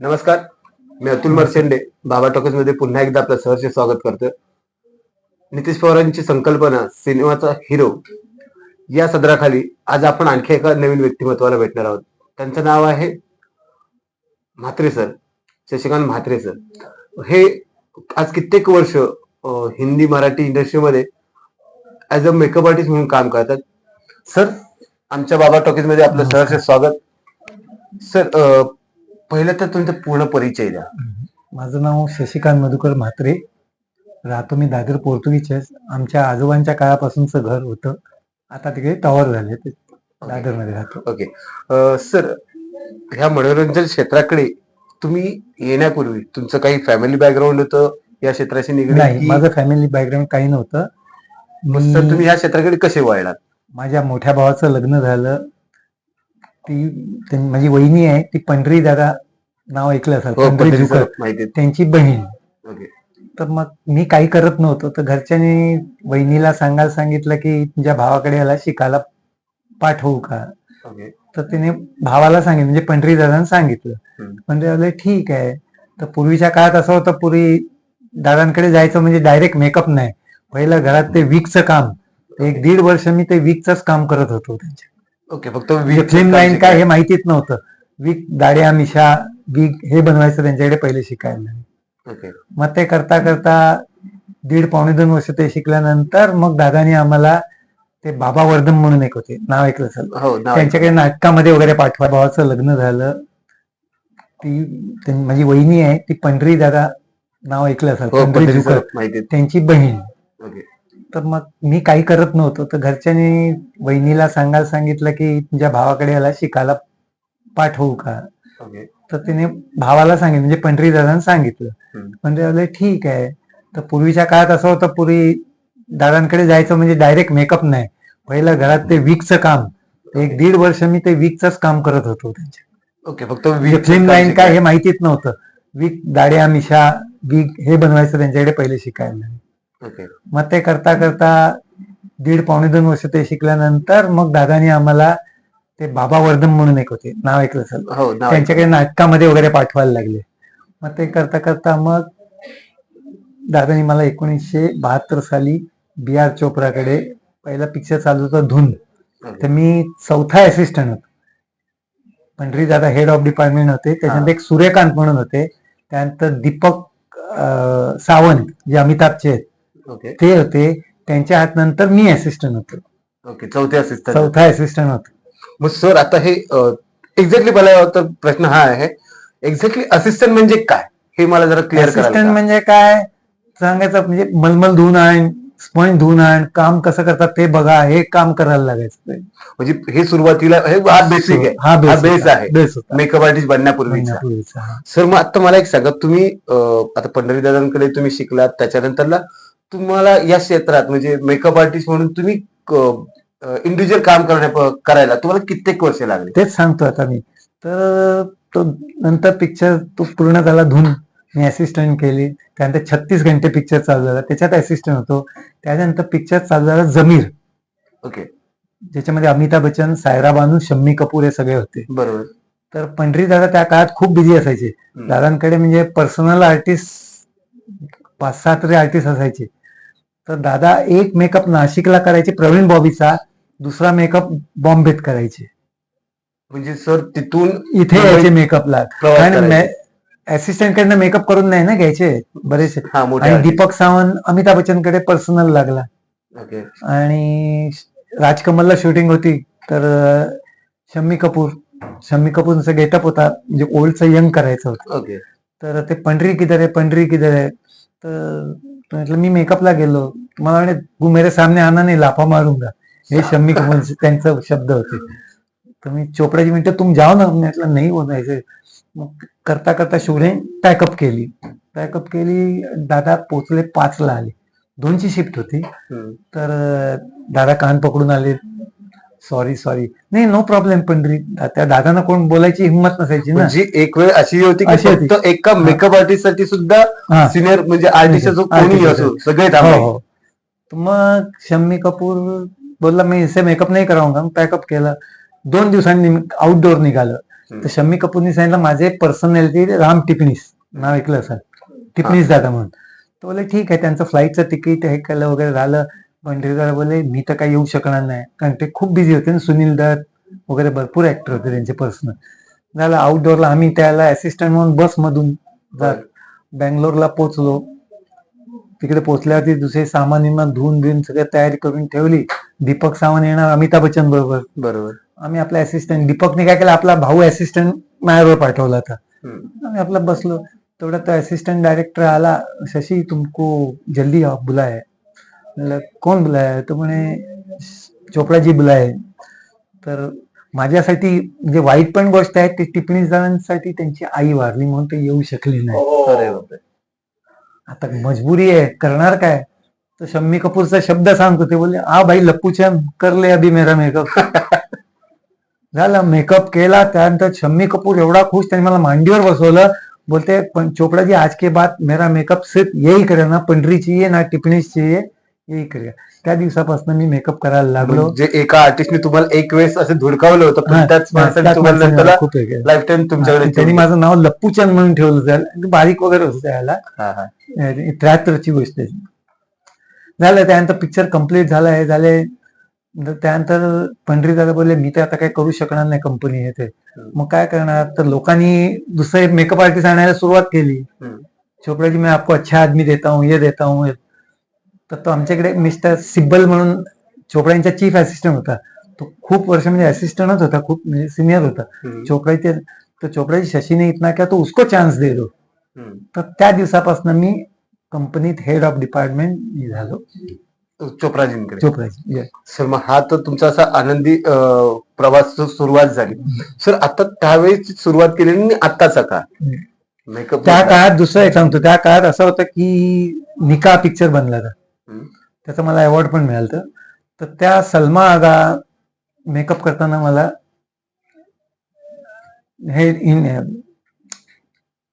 नमस्कार मी अतुल मर्चेंडे बाबा टॉकीजमध्ये पुन्हा एकदा आपलं सहर्ष स्वागत करतो नितीश पवारांची संकल्पना सिनेमाचा हिरो या सदराखाली आज आपण आणखी एका नवीन व्यक्तिमत्वाला भेटणार आहोत. त्यांचं नाव आहे म्हात्रे सर शशिकांत म्हात्रे सर. हे आज कित्येक वर्ष हिंदी मराठी इंडस्ट्रीमध्ये ऍज अ मेकअप आर्टिस्ट म्हणून काम करतात. सर आमच्या बाबा टॉकीजमध्ये आपलं सहर्ष स्वागत. सर पहिलं तर तुमचा पूर्ण परिचय द्या. माझं नाव शशिकांत मधुकर म्हात्रे. राहतो मी दादर पोर्तुगीज आमच्या आजोबांच्या काळापासूनचं घर होतं. आता तिकडे टॉवर झाले ते दादरमध्ये राहतो. ओके. सर ह्या मनोरंजन क्षेत्राकडे तुम्ही येण्यापूर्वी तुमचं काही फॅमिली बॅकग्राऊंड होतं? या क्षेत्राशी नाही निगडीत माझं फॅमिली बॅकग्राऊंड काही नव्हतं. सर मी- तुम्ही ह्या क्षेत्राकडे कसे वळलात? माझ्या मोठ्या भावाचं लग्न झालं. ती माझी वहिनी आहे ती पंढरी दादा नाव ऐकलं असेल पंढरी जुकर. त्यांची बहीण. तर मग मी काही करत नव्हतो. तर घरच्यांनी वहिनीला सांगायला सांगितलं की तुझ्या भावाकडे याला शिकायला पाठवू का? तर तिने भावाला सांगितलं म्हणजे पंढरी दादाने सांगितलं. पंढरी दादा ठीक आहे. तर पूर्वीच्या काळात असं होतं पूर्वी दादांकडे जायचं म्हणजे डायरेक्ट मेकअप नाही. पहिलं घरात ते विकचं काम. एक दीड वर्ष मी ते विकचंच काम करत होतो त्यांच्या. ओके फक्त फिल्म लाईन काय हे माहितीच नव्हतं. विक दाड्या मिशा विक हे बनवायचं त्यांच्याकडे पहिले शिकायला. ओके. मग ते करता करता दीड पावणे दोन वर्ष ते शिकल्यानंतर मग दादानी आम्हाला ते बाबा वर्धन म्हणून एक होते नाव ऐकलं असेल. हो त्यांच्याकडे नाटकामध्ये वगैरे पाठवा भावाचं लग्न झालं. ती माझी वहिनी आहे ती पंढरी दादा नाव ऐकलं असेल हो पंढरी. त्यांची बहीण. तर मग मी काही करत नव्हतो. तर घरच्यांनी वहिनीला सांगायला सांगितलं की तुझ्या भावाकडे याला शिकायला पाठवू का? तर तिने भावाला सांगितलं म्हणजे पंढरी दादाने सांगितलं. पंढरी ठीक आहे. तर पूर्वीच्या काळात असं होतं पूर्वी दादांकडे जायचं म्हणजे डायरेक्ट मेकअप नाही. पहिलं घरात ते विकचं काम. एक दीड वर्ष मी ते विकचंच काम करत होतो त्यांच्या. ओके फक्त फिल्म लाईन काय हे माहितीच नव्हतं. विक दाड्या मिशा विक हे बनवायचं त्यांच्याकडे पहिले शिकायला मग ते करता करता दीड पावणे दोन वर्ष ते शिकल्यानंतर मग दादानी आम्हाला ते बाबा वर्धन म्हणून एक होते नाव ऐकलं असेल. हो त्यांच्याकडे नाटकामध्ये वगैरे पाठवायला लागले. मग ते करता करता मग दादानी मला एकोणीसशे बहात्तर साली बी आर चोप्राकडे पहिला पिक्चर चालू होता धुंद. ओके. तर मी चौथा असिस्टंट होतो. पंढरी दादा हेड ऑफ डिपार्टमेंट होते. त्याच्यानंतर एक सूर्यकांत म्हणून होते. त्यानंतर दीपक सावंत जे अमिताभचे आहेत. ओके ते होते. त्यांच्या हात नंतर मी असिस्टंट होतो. ओके चौथे असिस्टंट चौथा असिस्टंट होतो. मग सर आता हे एक्झॅक्टली मला तर प्रश्न हा आहे. एक्झॅक्टली असिस्टंट म्हणजे काय? हे मला जरा क्लिअर असिस्टंट म्हणजे काय? सांगायचं म्हणजे मलमल धुवून आण स्पंज धुवून आण काम कसं करतात ते बघा हे काम करायला लागायचं. म्हणजे हे सुरुवातीला हे हा बेसिक आहे. हा बेस आहे. मेकअप आर्टिस्ट हा. सर मग आता मला एक सांगा तुम्ही आता पंढरी दादांकडे तुम्ही शिकलात त्याच्यानंतरला तुम्हाला या क्षेत्रात म्हणजे मेकअप आर्टिस्ट म्हणून तुम्ही इंडिव्हिज्युअल काम करण्या करायला तुम्हाला कित्येक वर्ष लागले? तेच सांगतो आता मी. तर तो नंतर पिक्चर तो पूर्ण झाला धुन. मी असिस्टंट केली. त्यानंतर छत्तीस घंटे पिक्चर चालू झाला. त्याच्यात असिस्टंट होतो. त्यानंतर पिक्चर चालू झाला जमीर. ओके. ज्याच्यामध्ये अमिताभ बच्चन सायरा बानू शम्मी कपूर हे सगळे होते. बरोबर. तर पंढरी दादा त्या काळात खूप बिझी असायचे. दादांकडे म्हणजे पर्सनल आर्टिस्ट पाच सहा तरी आर्टिस्ट असायचे. तर दादा एक मेकअप नाशिकला करायचे प्रवीण बॉबीचा. दुसरा मेकअप बॉम्बेत करायचे. म्हणजे सर तिथून इथे यायचे मेकअपला. असिस्टंट कडनं मेकअप करून नाही ना घ्यायचे? बरेचसे. आणि. दीपक सावंत अमिताभ बच्चनकडे पर्सनल लागला आणि राजकमलला शूटिंग होती. तर शम्मी कपूर शम्मी कपूरचा गेटअप होता. म्हणजे ओल्डचं यंग करायचं होतं. तर ते पंढरी किधर आहे पंढरी किधर आहे. तर म्हटलं मी मेकअपला गेलो. मला म्हणे तू मेरे सामने आना नाही लाफा मारूंगा हे शम्मी कपूर त्यांचा शब्द होते. तर मी चोपडाची मिनिटं तुम जाओ ना. म्हटलं नाही बोलायचं मग करता करता शूटिंग पॅकअप केली. पॅकअप केली दादा पोचले पाचला आले. दोनची शिफ्ट होती. तर दादा कान पकडून आले. सॉरी सॉरी नाही नो प्रॉब्लेम पंढरी त्या दादांना कोण बोलायची हिंमत नसायची ना. म्हणजे एक वेळ अशी होती की अशी होती. फक्त एका मेकअप आर्टिस्टसाठी सुद्धा सिनियर म्हणजे आर्टिस्ट कोणी असो सगळे तर मग शम्मी कपूर बोलला मी इसे मेकअप नाही कराऊंगा पैकअप केलं. दोन दिवसांनी आउटडोअर निघालं. तर शम्मी कपूरनी सांगितलं माझे पर्सनॅलिटी राम टिपणीस. नाव ऐकलं असेल टिपणीस दादा म्हणून. तो बोले ठीक आहे त्यांचं फ्लाईटचं तिकीट हे केलं वगैरे झालं. दादा बोले मी तर काही येऊ शकणार नाही. कारण ते खूप बिझी होते ना सुनील दत्त वगैरे भरपूर ऍक्टर होते त्यांचे पर्सनल झालं आउटडोअरला आम्ही त्याला असिस्टंट म्हणून बसमधून बँगलोरला पोहोचलो. तिकडे पोहोचल्यावरती दुसरे सामान विमान धुवून बिवून सगळं तयारी करून ठेवली. दीपक सावंत येणार अमिताभ बच्चन बरोबर. बरोबर. आम्ही आपला असिस्टंट दीपकने काय केलं आपला भाऊ असिस्टंट माझ्यावर पाठवला होता. आम्ही आपला बसलो. तेवढा तो असिस्टंट डायरेक्टर आला शशि तुमको जल्दी म्हणलं कोण बुलाय तो म्हणे चोपडा जी बुलाय तर माझ्यासाठी म्हणजे वाईट पण गोष्ट आहे ती टिप्पणी जणांसाठी त्यांची आई वारली म्हणून ते येऊ शकले नाही. आता मजबुरी आहे करणार काय? तर शम्मी कपूरचा शब्द सांगतो ते बोलले आ भाई लप्पूच्या करले अभी मेरा मेकअप झाला मेकअप केला त्यानंतर शम्मी कपूर एवढा खुश त्यांनी मला मांडीवर बसवलं. बोलते पण चोपडाजी आज के बाद मेरा मेकअप सिर्फ यही करे ना पंढरी ये ना टिपणीची चाहिए. यही करेगा त्या दिवसापासून मी मेकअप करायला लागलो. म्हणजे एका आर्टिस्टने तुम्हाला एक वेळेस असं धुडकावलं होतं पण त्याच माणसाने तुम्हाला खूप. लाईफ टाइम तुमच्याकडे त्यांनी माझं नाव लप्पूचंद म्हणून ठेवलं त्याला बारीक वगैरे होतं त्याला. त्र्याहत्तरची गोष्ट झालं त्यानंतर पिक्चर कंप्लीट झालं हे झाले. नंतर त्यानंतर पंढरी दादा बोलले मी तर आता काही करू शकणार नाही कंपनी हे ते. मग काय करणार? तर लोकांनी दुसरे मेकअप आर्टिस्ट आणायला सुरुवात केली. हम्म. चोपडा जी मैं आपको अच्छा आदमी देता हूँ ये देता हूँ. तर तो आमच्याकडे मिस्टर सिब्बल म्हणून चोपड्यांचा चीफ असिस्टंट होता तो खूप वर्ष म्हणजे असिस्टंटच होता खूप म्हणजे सिनियर होता हम्म. चोपड़ा ते तो चोपड़ा जी शशि ने इतना किया तो उसको चान्स दे दो. तर त्या दिवसापासून मी कंपनीत हेड ऑफ डिपार्टमेंट झालो चोप्राजींकडे चोपडाची Yes. सर मग हा तर तुमचा असा आनंदी प्रवास सुरुवात झाली सर आता त्यावेळेस सुरुवात केली आणि आत्ताचा का हम्म. मेकअप त्या काळात दुसरं एक सांगतो त्या काळात असं होतं की निका पिक्चर बनला होता. त्याचा मला अवॉर्ड पण मिळालं तर त्या सलमा आगा मेकअप करताना मला हे इन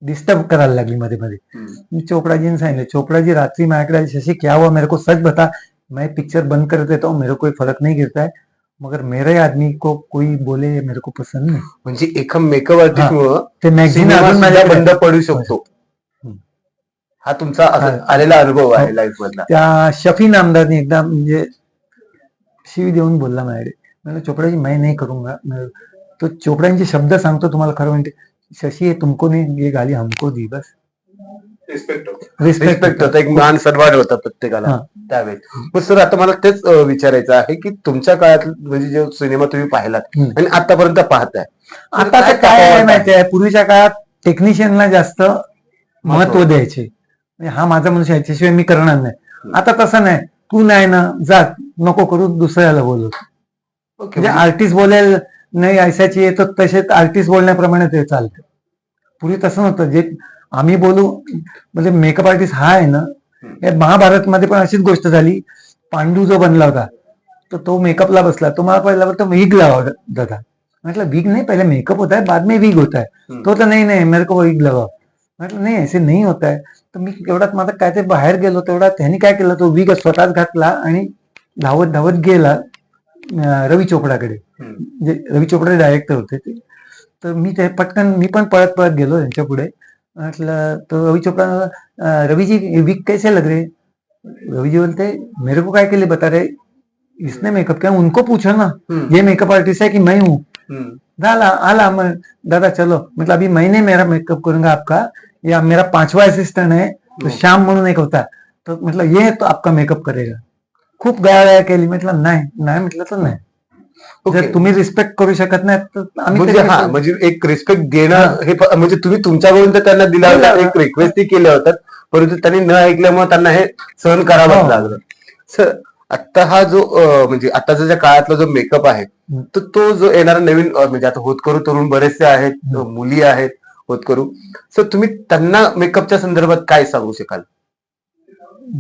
डिस्टर्ब करायला लागली मध्ये मध्ये. हम्म. मी चोपड़ा जी ने सांगितलं चोपड़ा जी रात्रि में आकर शशि क्या हुआ मेरे को सच बता. मैं पिक्चर बंद कर देता हूँ मेरे को कोई फ़र्क नहीं गिरता है. मगर मेरे आदमी को कोई बोले मेरे को पसंद नहीं. म्हणजे एका मेकअप आर्टिस्ट मुळे ते मॅगझिन बंद पडू शकतो. हा तुमचा. आलेला अनुभव आहे. लाईफ मधला. त्या शफी नामदारने एकदा म्हणजे शिवी देऊन बोलला माझ्याकडे. म्हणजे चोपड़ा जी मैं नहीं करूंगा मैं- तो चोपड़ांचे शब्द सांगतो तुम्हाला खरं म्हणते शशि ये तुमको नहीं ये गाली हमको दी बस. रिस्पेक्ट होता. एक मान सन्मान होता प्रत्येकाला हा. त्यावेळेस. मग सर आता मला तेच विचारायचं आहे की तुमच्या काळात म्हणजे जो सिनेमा तुम्ही पाहिलात. आणि आतापर्यंत पाहताय आता काय माहिती आहे? पूर्वीच्या काळात टेक्निशियनला जास्त महत्त्व द्यायचे. हा माझा मनुष्य आहे, याच्याशिवाय मी करणार नाही. आता तसं नाही. तू नाही ना जा नको करू दुसऱ्याला बोलू. म्हणजे आर्टिस्ट बोलेल नाही ऐसाची आहे तर तसेच आर्टिस्ट बोलण्याप्रमाणे ते चालतं. पूर्वी तसं नव्हतं. जे आम्ही बोलू म्हणजे मेकअप आर्टिस्ट हा आहे ना या महाभारत मध्ये पण अशीच गोष्ट झाली. पांडू जो बनला होता तर तो मेकअपला बसला. तो मला पहिला तो विग लावा दादा. म्हटलं विग नहीं पहले मेकअप होता है बाद में विग होता है हम्म. तो तर नाही नाही मेरे को विग लगाओ म्हटलं नाही ऐसे नाही होत आहे तर मी एवढ्यात माझं काय ते बाहेर गेलो तेवढा त्यांनी काय केलं तो विग स्वतःच घातला आणि धावत धावत गेला रवी चोपडाकडे. म्हणजे रवी चोपडा डायरेक्टर होते ते. तर मी ते पटकन मी पण पळत पळत गेलो त्यांच्या पुढे. म्हटलं तो रवी चोपडा रवीजी वीक कैसे लग रहे? रवीजी बोलते मेरे को काय के लिए बता रहे इसने मेकअप किया उनको पूछो ना. ये मेकअप आर्टिस्ट है कि मैं हूँ. झाला आला मग दादा चलो. मतलब अभी मैंने मेरा मेकअप करूंगा आपका या मेरा पांचवा असिस्टेंट है तो हो. श्याम म्हणून एक होता तो मतलब ये तो आपका मेकअप करेगा खूप गाया केली म्हटलं नाही नाही म्हटलं तर नाही. जर तुम्ही रिस्पेक्ट करू शकत नाही तर आम्ही म्हणजे हा. म्हणजे एक रिस्पेक्ट देणं हे म्हणजे तुम्ही तुमच्याकडून तर त्यांना दिला होता दिला. एक रिक्वेस्ट केल्या होतात परंतु त्यांनी न ऐकल्यामुळे त्यांना हे सहन करावंच हो. लागलं सर आता हा जो अं, म्हणजे आताचा ज्या काळातला जो मेकअप आहे हम्म. तर तो जो येणारा नवीन अं, म्हणजे आता होतकरू तरुण बरेचसे आहेत मुली आहेत होतकरू सर तुम्ही त्यांना मेकअपच्या संदर्भात काय सांगू शकाल?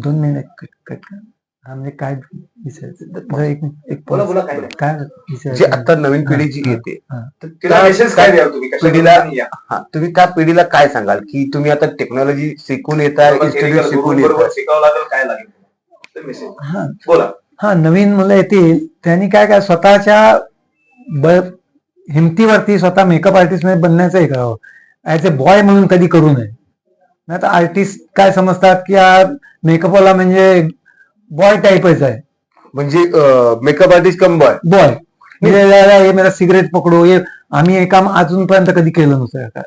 दोन मिनिट कट कट कर. म्हणजे काय विचारायचं? एक एक बोला, बोला, काय जे आता नवीन पिढी जी येते पिढीला तुम्ही त्या पिढीला काय सांगाल? की तुम्ही आता टेक्नॉलॉजी शिकून येताय बाबा, इन्स्टिट्यूट शिकून शिकावं लागेल काय लागेल तर मेसेज हा. बोला. हा नवीन मुलं येतील त्यांनी काय काय स्वतःच्या हिमतीवरती स्वतः मेकअप आर्टिस्टमध्ये बनण्याचं हे करावं. ऍज अ बॉय म्हणून कधी करू नये. नाही तर आर्टिस्ट काय समजतात की हा मेकअपवाला म्हणजे बॉय टाईपच आहे. म्हणजे makeup artist cum boy boy हे मेरा सिगरेट पकडो हे आम्ही हे काम अजूनपर्यंत कधी केलं नव्हतं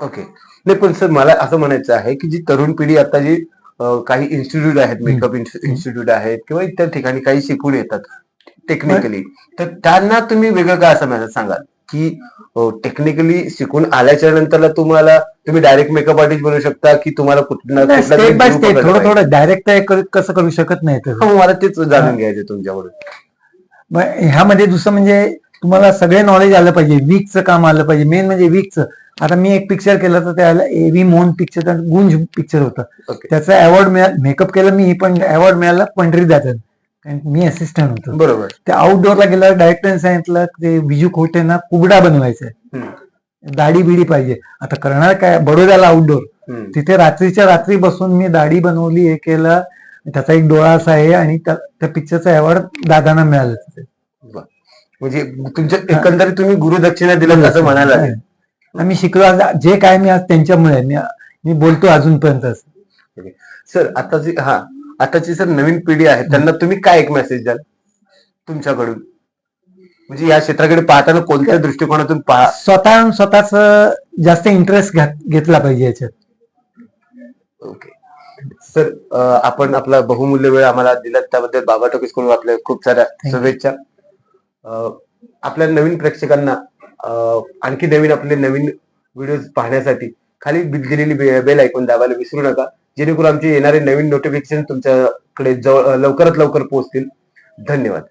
ओके नाही पण सर मला असं म्हणायचं आहे की जी तरुण पिढी आता जी काही इन्स्टिट्यूट आहेत मेकअप इन्स्टिट्यूट आहेत किंवा इतर ठिकाणी काही शिकून येतात टेक्निकली तर त्यांना तुम्ही वेगळं काय असं सांगाल? की टेक्निकली शिकून आल्याच्या नंतरला तुम्हाला तुम्ही डायरेक्ट मेकअप आर्टिस्ट बनू शकता की तुम्हाला कुठला स्टेप बाय स्टेप थोडं? थोडं डायरेक्ट कसं करू शकत नाही हो, मला तेच जाणून घ्यायचं तुमच्याकडून. ह्यामध्ये दुसरं म्हणजे तुम्हाला सगळे नॉलेज आलं पाहिजे वीकचं काम आलं पाहिजे. मेन म्हणजे वीकचं आता मी एक पिक्चर केलं तर त्याला A V Mohan picture Gunj picture होतं. त्याचा अवॉर्ड मिळाला मेकअप केलं मी पण अवॉर्ड मिळाला पंढरी दादन मी असिस्टंट होतो. बरोबर. त्या आउटडोअरला गेल्यावर डायरेक्टरने सांगितलं ते विजू खोटेना कुबडा बनवायचा दाढी बिडी पाहिजे. आता करणार काय? बडोद्याला आउटडोर हम्म. तिथे रात्रीच्या रात्री बसून मी दाढी बनवली हे केलं. त्याचा एक डोळा असा आहे आणि त्या पिक्चरचा अवॉर्ड दादांना मिळालं तिथे. म्हणजे तुमच्या एकंदरीत तुम्ही गुरुदक्षिणा दिलं असं म्हणायला लागेल. आम्ही शिकलो जे काय मी आज त्यांच्यामुळे मी मी बोलतो अजूनपर्यंत. सर आताची हा. आताची सर नवीन पिढी आहे त्यांना तुम्ही काय एक मेसेज द्याल? तुमच्याकडून. म्हणजे या क्षेत्राकडे पाहताना कोणत्या दृष्टिकोनातून पहा? स्वतः स्वतःच जास्त इंटरेस्ट घेतला पाहिजे याच्यात. ओके. सर आपण आपला बहुमूल्य वेळ आम्हाला दिला त्याबद्दल बाबा टॉकीजकडून आपल्या खूप साऱ्या. शुभेच्छा. आपल्या नवीन प्रेक्षकांना आणखी नवीन आपले नवीन व्हिडिओ पाहण्यासाठी खाली दिलेली बेल ऐकून दाबायला विसरू नका. जेणेकरून आमचे येणारे नवीन नोटिफिकेशन तुमच्याकडे जवळ लवकरात लवकर पोहोचतील. धन्यवाद.